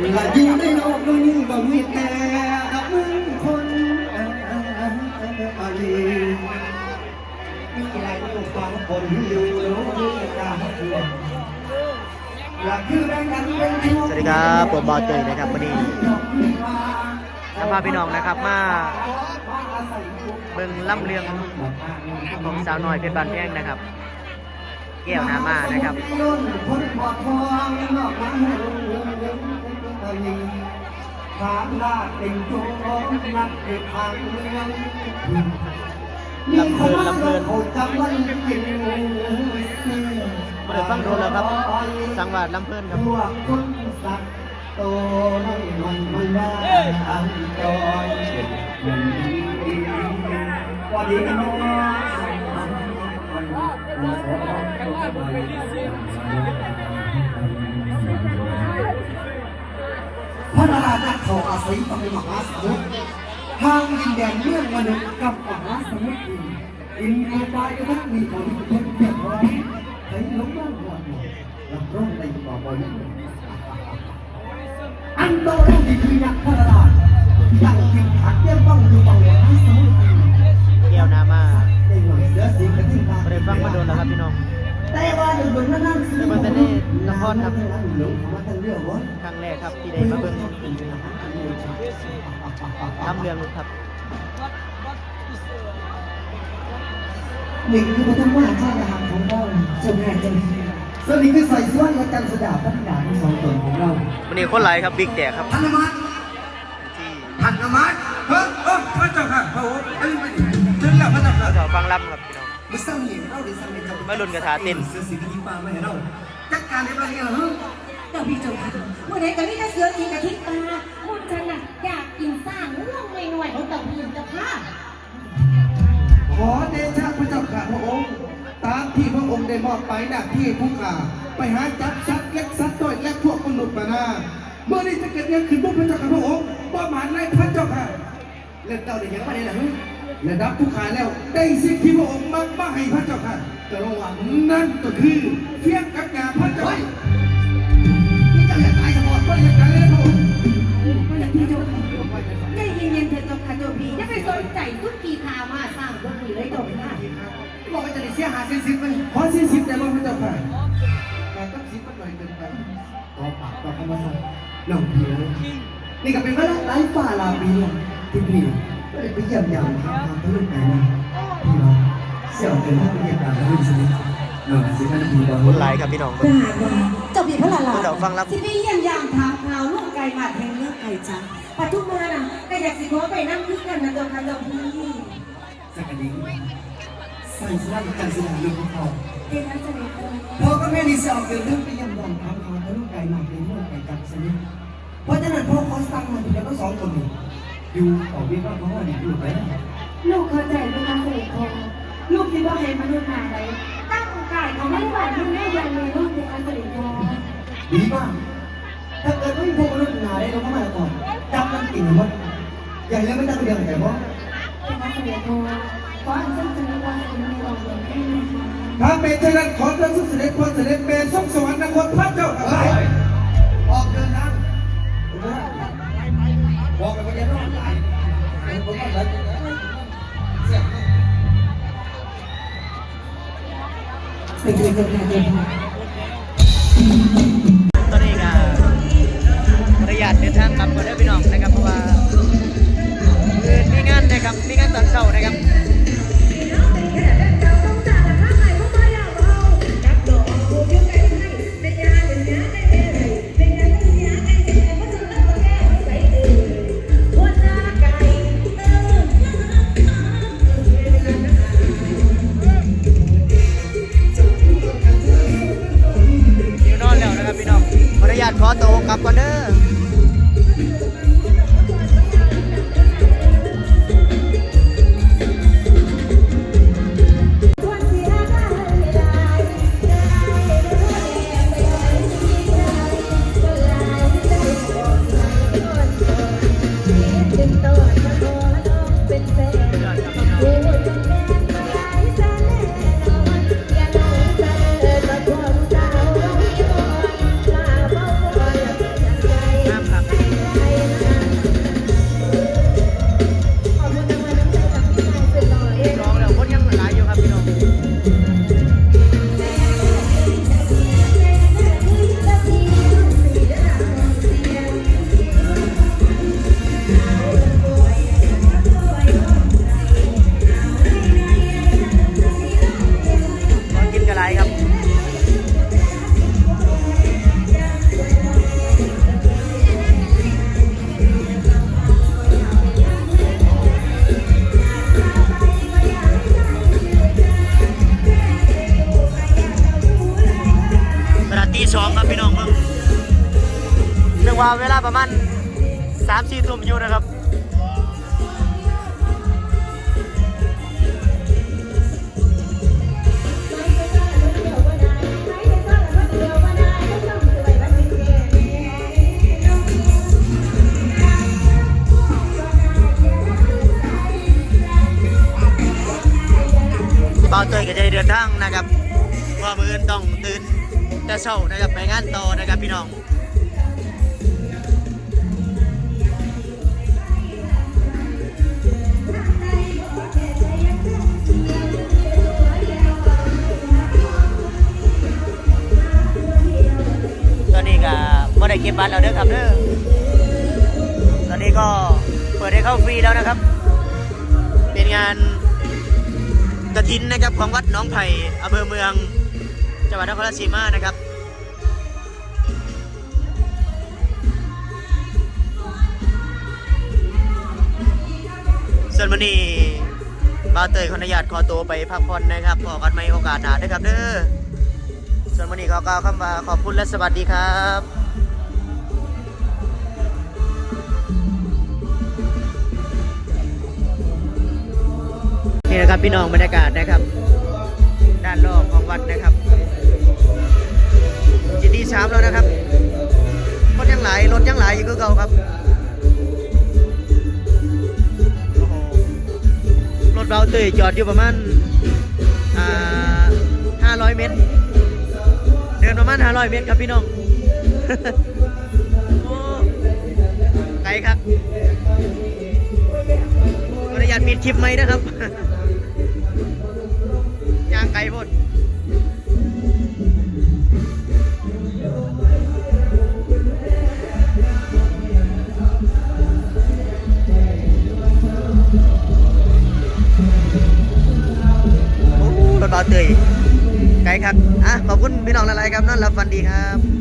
และอยู่ในโลกนี้บ่มีแต่กับมึงคนอะไรมีอะไรอยู่ฟังคนอยู่โลกนี้ตาเพื่อนและคือแรงกันสวัสดีครับผมบอลเตยนะครับวันนี้นำพาพี่น้องนะครับมาเบิ่งล่ำเรืองของสาวน้อยเพชรบานแพงนะครับแก้วนามานะครับ ถามลาเป็นโจรนักเดินทางเมืองมีคนมาโคจำวันกินบ่ได้ฟังดนแล้วครับ สังวาดลำเพิ่นครับพวคนสักโตนั่นมันมันว่าอันจอยวันนี้น้อง พระราชาเขาอาศัยต้องเป็นมหาสมุทรทางดินแดนเมืองมนุษย์กับมหาสมุทรอินอินเดียได้ก็ต้องมีคนที่เป็นเพียงร้อยให้ลงมาหัวหมดรับรองในบ่อบ่อยอันโตเรื่องดีคือยักษ์พระราชยังกินขัดเยี่ยมบ้องอยู่บ้องมหาสมุทรอินแก้วนามาได้หน่อยเสือสิงกระดิ่งตาบ่ได้ฟังมาโดนแล้วครับพี่น้องแต่ว่าอยู่บนนั้น ละครครับหลงมาทั้งเรื่องวะครั้งแรกครับที่ได้มาเบิ่งล่ำเรืองครับหนึ่งคือพระธรรมะชาติธรรมของเราจนแห่งจนส่วนนี้คือใส่ส่วนและกันสดาพัฒนาทั้งสองตนของเราวันนี้คนหลายครับบิ๊กแจกครับพันธมัตที่พันธมัตเฮ้ยเฮ้ยพระเจ้าค่ะพระองค์อันนี้ไม่ถึงแล้วพระเจ้าค่ะเราฟังล่ำครับพี่น้องเมื่อเศร้านี้เราได้สั่งให้เจ้าไม่รุนกระทาเต้นเสือสีกระดิ่งปลาไม่ให้เรา จัดการเรียบร้อยแล้วเหรอเจ้าพี่เจ้าค่ะเมื่อไหร่ก็มีแต่เสือกินกะทิปลามุนฉันน่ะอยากกินสร้างง่วงไม่หน่วยของเจ้าพี่เจ้าค่ะขอเดชะพระเจ้าข้าพระองค์ ตามที่พระองค์ได้มอบไปหน้าที่ผู้ข่าไปหาจับสัตว์เล็กสัตว์น้อยและพวกมนุษย์มานาเมื่อนี้จะเกิดเรื่องขึ้นพวกพระเจ้าข้าพระองค์ว่าหมานในพระเจ้าค่ะเล่นเต่าได้ยังไม่ได้หรือระดับผู้ข่าแล้วได้สิ่งที่พระองค์มักมาให้พระเจ้าค่ะ แต่ระหว่างนั่นก็คือเฟี้ยงกับงาพระเจ้าค่ะนี่จะเหลือตายสมองไม่เหลือกันเลยพระองค์เจ้าพี่เจ้าค่ะใจเย็นๆเถิดเจ้าค่ะเจ้าพี่อย่าไปสนใจทุกทีพามาสร้างพวกนี้เลยเจ้าค่ะบอกว่าจะได้เสียหายสิบสิบมันขอสี่สิบแต่ว่าพระเจ้าค่ะแต่ต้องสิบมันหน่อยเกินไปต่อปากต่อคำว่าสั่งน้องพี่เลยนี่ก็เป็นเวลาไร้ฝ่าลาปีแล้วที่พี่ก็ได้ไปเยี่ยมยามทางทางทะลุไหนมาพี่น้อง เสี่ยวเป็นผู้เยี่ยมยามทะลุสนิทน้องสิบนาทีบอลคนหลายครับพี่น้องถ้าหากว่าเจ้าพี่พระลาลาเดี๋ยวฟังรับ ที่ได้เยี่ยมยามถามข่าวลูกไก่บาดแห่งเลือกไก่จังปัจจุบันน่ะก็อยากสิขอไปนั่งคุยกันนะเจ้าค่ะเจ้าพี่สักกะดิ่งใส่สลัดกันสลัดลูกของเขาเดี๋ยวนะเสด็จพ่อพ่อก็แม่นี่เสี่ยวเป็นเรื่องไปเยี่ยมยามทางทางทะลุไกลมาเป็นเรื่องไกลจับสนิทเพราะฉะนั้นพ่อขอสั่งมาถึงทั้งสองคนนี้อยู่ต่อวิว่าเพราะว่านี่อยู่ไปแล้วลูกเข้าใจไหมคะเสด็จพ่อ ลูกคิดว่าให้มนุษย์มาไหนตั้งกายของไม่หวานที่แม่ยังมีลูกในการเสด็จพ่อดีมากถ้าเกิดไม่มีพวกมนุษย์นาได้เราก็มาก่อนจับมันกินหมดอย่างนี้ไม่ต้งเรียนแต่ว่าการเสด็จพ่อขออันซึ่งจะมีความสุขใหลวงของพี่นะคะถ้าเป็นเช่นนั้นขอพระสุเสด็จพรเสด็จเมย์ส่งสวรรคตพระเจ้า เป็นเาตขอตัวกลับก่อนเด้อ ว่าเวลาประมาณสามสี่ทุ่มอยู่นะครับเบาเตยก็จะได้เดินทางนะครับว่ามืออื่นต้องตื่นแต่เช้านะครับไปงานต่อนะครับพี่น้อง นี้ก็เปิดให้เข้าฟรีแล้วนะครับ เป็นงานกระถินนะครับของวัดน้องไผ่อำเภอเมืองจังหวัดนครราชสีมานะครับส่วนวันนี้บาเตยขออนุญาตขอตัวไปพักผ่อนนะครับพอกันไม่โอกาสหนาด้วยครับเด้อส่วนวันนี้ขอกล่าวคำว่าขอบคุณและสวัสดีครับ พี่น้องบรรยากาศนะครับ ด้านรอบของวัดนะครับจิตที่สามแล้วนะครับคนยังหลายรถยังหลายอยู่ก็เก่าครับรถเบาเตยจอดอยู่ประมาณห้าร้อยเมตร เดินประมาณห้าร้อยเมตรครับพี่น้องไกลครับขออนุญาตปิดคลิปไหมนะครับ ลหมดโอ้รถเบาเตยไกลครับ อะ ขอบคุณพี่น้องหลายๆครับนั่นรับฟันดีครับ